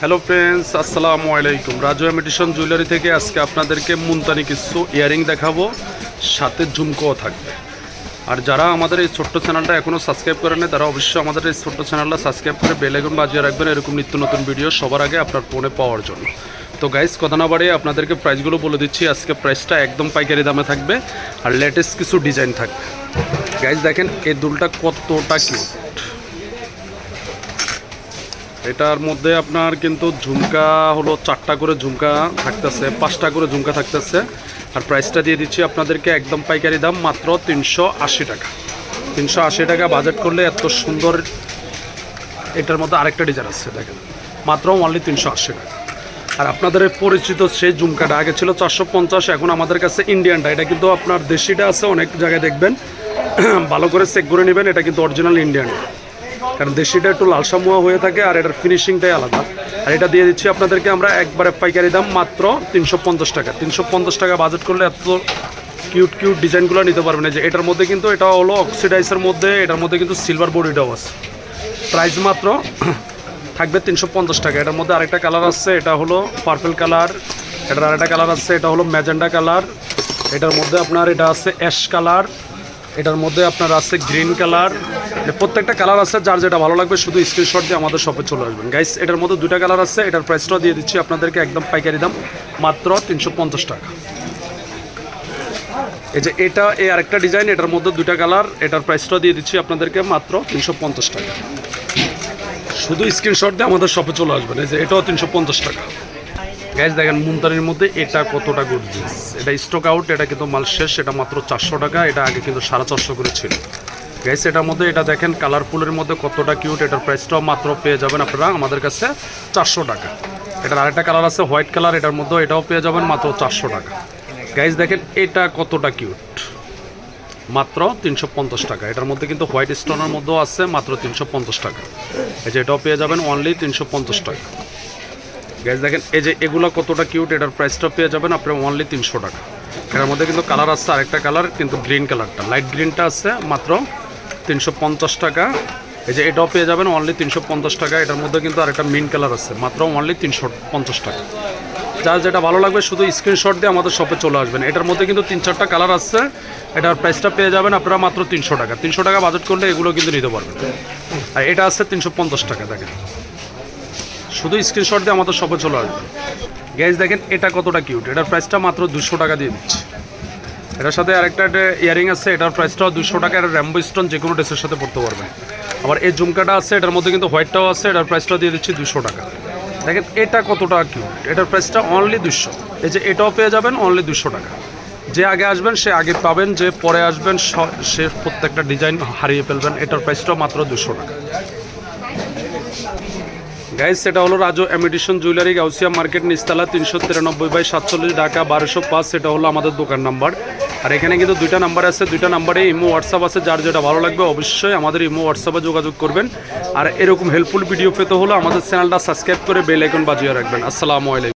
Hello friends আসসালামু আলাইকুম Raju এমিটিশন jewellery থেকে আজকে আপনাদেরকে মুনতানি কিছু ইয়ারিং দেখাবো। সাথে ঝুমকোও থাকবে। আর যারা আমাদের এই ছোট্ট চ্যানেলটা এখনও সাবস্ক্রাইব করে করেন তারা অবশ্যই আমাদের এই ছোট্ট চ্যানেলটা সাবস্ক্রাইব করে বেলাইকন বাজিয়ে রাখবেন এরকম নিত্য নতুন ভিডিও সবার আগে আপনার ফোনে পাওয়ার জন্য। তো গাইস কথা না বাড়িয়ে আপনাদেরকে প্রাইসগুলো বলে দিচ্ছি। আজকে প্রাইসটা একদম পাইকারি দামে থাকবে। আর লেটেস্ট কিছু ডিজাইন থাকবে। গাইস দেখেন, এই দুলটা কতটা কিউট এটার মধ্যে আপনার কিন্তু ঝুমকা হলো চারটা করে ঝুমকা থাকতেছে, পাঁচটা করে ঝুমকা থাকতেছে। আর প্রাইসটা দিয়ে দিচ্ছি আপনাদেরকে একদম পাইকারি দাম মাত্র তিনশো আশি টাকা। তিনশো আশি টাকা বাজেট করলে এত সুন্দর এটার মধ্যে আরেকটা ডিজাইন আছে, দেখেন। মাত্র অনলি তিনশো আশি টাকা। আর আপনাদের পরিচিত সেই ঝুমকাটা আগে ছিল চারশো পঞ্চাশ, এখন আমাদের কাছে ইন্ডিয়ানটা এটা কিন্তু আপনার দেশিটা আছে, অনেক জায়গায় দেখবেন। ভালো করে চেক করে নেবেন, এটা কিন্তু অরিজিনাল ইন্ডিয়ানটা কারণ দেশিটা একটু লালসামুয়া হয়ে থাকে আর এটার ফিনিশিংটাই আলাদা। আর এটা দিয়ে দিচ্ছি আপনাদেরকে আমরা একবারে পাইকারি দাম মাত্র তিনশো পঞ্চাশ টাকা। তিনশো পঞ্চাশ টাকা বাজেট করলে এত কিউট কিউট ডিজাইনগুলো নিতে পারবেন। যে এটার মধ্যে কিন্তু এটা হলো অক্সিডাইসের মধ্যে, এটার মধ্যে কিন্তু সিলভার বডিটাও আছে। প্রাইস মাত্র থাকবে তিনশো পঞ্চাশ টাকা। এটার মধ্যে আরেকটা কালার আছে, এটা হলো পার্পেল কালার এটার আরেকটা কালার আছে, এটা হলো ম্যাজেন্ডা কালার এটার মধ্যে আপনার এটা আছে অ্যাশ কালার এটার মধ্যে আপনার আছে গ্রিন কালার প্রত্যেকটা কালার আছে, যার যেটা ভালো লাগবে, শুধু স্ক্রিনশট দিয়ে আমাদের শপে চলে আসবেন। গাইস এটার মধ্যে দুটা কালার আছে, এটার প্রাইসটাও দিয়ে দিচ্ছি আপনাদেরকে একদম পাইকারি দাম, মাত্র তিনশো পঞ্চাশ টাকা। এই যে এটা, এই আরেকটা ডিজাইন এটার মধ্যে দুটা কালার এটার প্রাইসটাও দিয়ে দিচ্ছি আপনাদেরকে মাত্র তিনশো পঞ্চাশ টাকা। শুধু স্ক্রিনশট দিয়ে আমাদের শপে চলে আসবেন, এই যে এটাও তিনশো পঞ্চাশ টাকা। গ্যাস দেখেন মুমতানির মধ্যে এটা কতটা গর্জিয়াস এটা স্টক আউট এটা কিন্তু মাল শেষ, এটা মাত্র চারশো টাকা, এটা আগে কিন্তু সাড়ে চারশো করে ছিল। গ্যাস এটার মধ্যে এটা দেখেন কালারফুলের মধ্যে কতটা কিউট এটার প্রাইসটাও মাত্র পেয়ে যাবেন আপনারা আমাদের কাছে চারশো টাকা। এটার আরেকটা কালার আছে হোয়াইট কালার এটার মধ্যেও এটাও পেয়ে যাবেন মাত্র চারশো টাকা। গাইজ দেখেন এটা কতটা কিউট মাত্র তিনশো পঞ্চাশ টাকা। এটার মধ্যে কিন্তু হোয়াইট স্টোনের মধ্যেও আছে মাত্র তিনশো পঞ্চাশ টাকা। এই যে এটাও পেয়ে যাবেন অনলি তিনশো পঞ্চাশ টাকা। গ্যাস দেখেন এই যে এগুলো কতটা কিউট এটার প্রাইসটা পেয়ে যাবেন আপনার অনলি তিনশো টাকা। এটার মধ্যে কিন্তু কালার আছে আরেকটা কালার কিন্তু গ্রিন কালারটা লাইট গ্রিনটা আছে মাত্র তিনশো পঞ্চাশ টাকা। এই যে এটাও পেয়ে যাবেন অনলি তিনশো পঞ্চাশ টাকা। এটার মধ্যে কিন্তু আরেকটা মিন কালার আছে, মাত্র অনলি তিনশো পঞ্চাশ টাকা। যার যেটা ভালো লাগবে শুধু স্ক্রিনশট দিয়ে আমাদের শপে চলে আসবেন। এটার মধ্যে কিন্তু তিন চারটা কালার আছে। এটার প্রাইসটা পেয়ে যাবেন আপনারা মাত্র তিনশো টাকা। তিনশো টাকা বাজেট করলে এগুলো কিন্তু নিতে পারবেন। আর এটা আছে তিনশো টাকা, দেখেন। শুধু স্ক্রিনশট দিয়ে আমাদের শপে চলে আসবেন। গ্যাস দেখেন এটা কতটা কিউট এটার প্রাইসটা মাত্র দুশো টাকা দিয়ে দিচ্ছি। এটার সাথে আরেকটা ইয়ারিং আছে, এটার প্রাইসটাও দুশো টাকা, এটা র্যাম্বো স্টোন যে কোনো ড্রেসের সাথে পড়তে পারবেন। আবার এই ঝুমকাটা আছে, এটার মধ্যে কিন্তু হোয়াইটটাও আছে, এটার প্রাইসটাও দিয়ে দিচ্ছি দুশো টাকা। দেখেন, এটা কতটা কিউট এটার প্রাইসটা অনলি দুশো এই যে এটাও পেয়ে যাবেন অনলি দুশো টাকা। যে আগে আসবেন, সে আগে পাবেন, যে পরে আসবেন, সে প্রত্যেকটা ডিজাইন হারিয়ে ফেলবেন, এটার প্রাইসটাও মাত্র দুশো টাকা। গাইজ সেটা হলো রাজু এমিডিশন জুয়েলারি গাউসিয়া মার্কেট নিস্তালা তিনশো তিরানব্বই বাই সাতচল্লিশ, ঢাকা বারোশো পাঁচ সেটা হলো আমাদের দোকান নাম্বার। আর এখানে কিন্তু দুইটা নাম্বার আছে, দুইটা নাম্বারে ইমো হোয়াটসঅ্যাপ আছে, যার যেটা ভালো লাগবে অবশ্যই আমাদের ইমো হোয়াটসঅ্যাপে যোগাযোগ করবেন। আর এরকম হেল্পফুল ভিডিও পেতে হলে আমাদের চ্যানেলটা সাবস্ক্রাইব করে বেল আইকন বাজিয়ে রাখবেন। আসসালামু আলাইকুম।